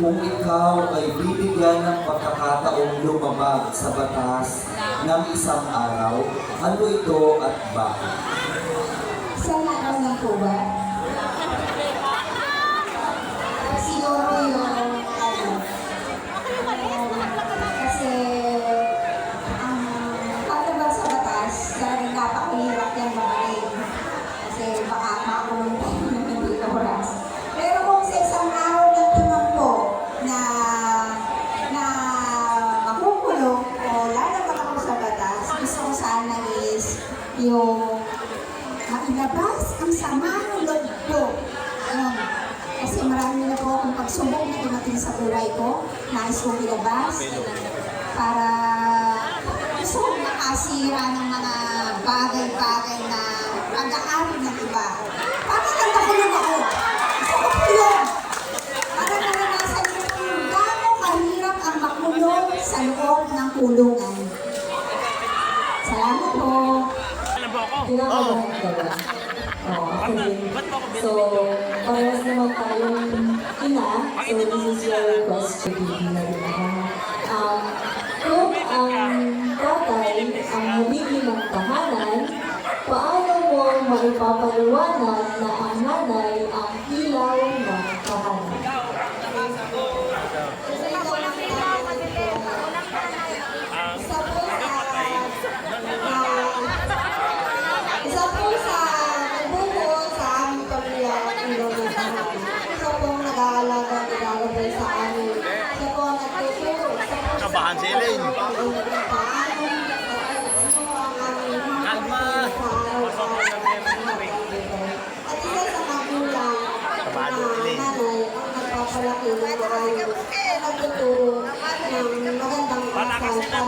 Kung ikaw ay bibigyan ng pagkakataong lumabag sa batas ng isang araw, ano ito at bakit? Isang araw lang po ba? Yung mailabas ang sama ng loob ko. Ayun. Kasi marami na po akong pagsubok na dumating sa buhay ko. Nais kong ilabas para gusto kong makasira ng mga bagay-bagay na pag-aari ng iba. Para lang nakulong ako. Gusto ko po yun. Para naranasan ko kung gaano kahirap ang makulong sa loob ng kulungan. Salamat po. Ka ba? Oo, ako din. So, parehas naman tayong ina. So, this is your question. na rin ako. Um, kung ang tatay ang haligi ng tahanan, paano mo maipapaliwanag na ang nanay ang ilaw ng asal para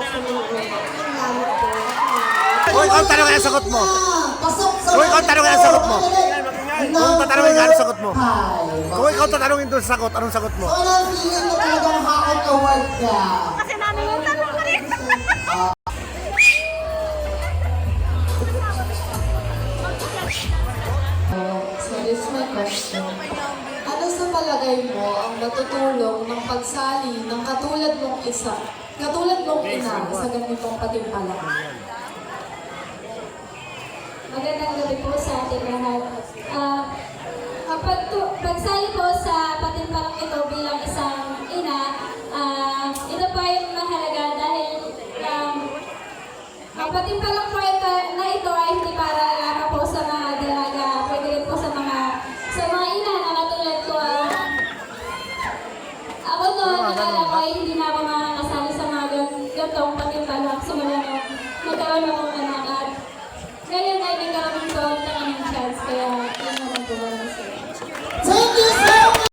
sa mga anak. Ang lalo po. Uy, kung tanong ang sagot mo. Sa Kung tanong ang sagot mo. Kung tatanungin ka, anong sagot mo? Kung ikaw tatanungin doon sa sagot, anong sagot mo? Wala feeling na talagang hakot award ka. Is my question. Ano sa palagay mo ang matutulong ng pagsali ng katulad mong isa, katulad mong ina sa ganitong patimpalaki? Magandang gabi po sa ating lahat. Ah, kapag tu- pagsali po sa patimpalang ito bilang isang ina, ah, ito po ay mahalaga dahil um, ang patimpalang po ito, na ito ay hindi para lamang po sa mga dalaga, pwede rin po sa mga sa mga ina na katulad ko. ah, ako noon,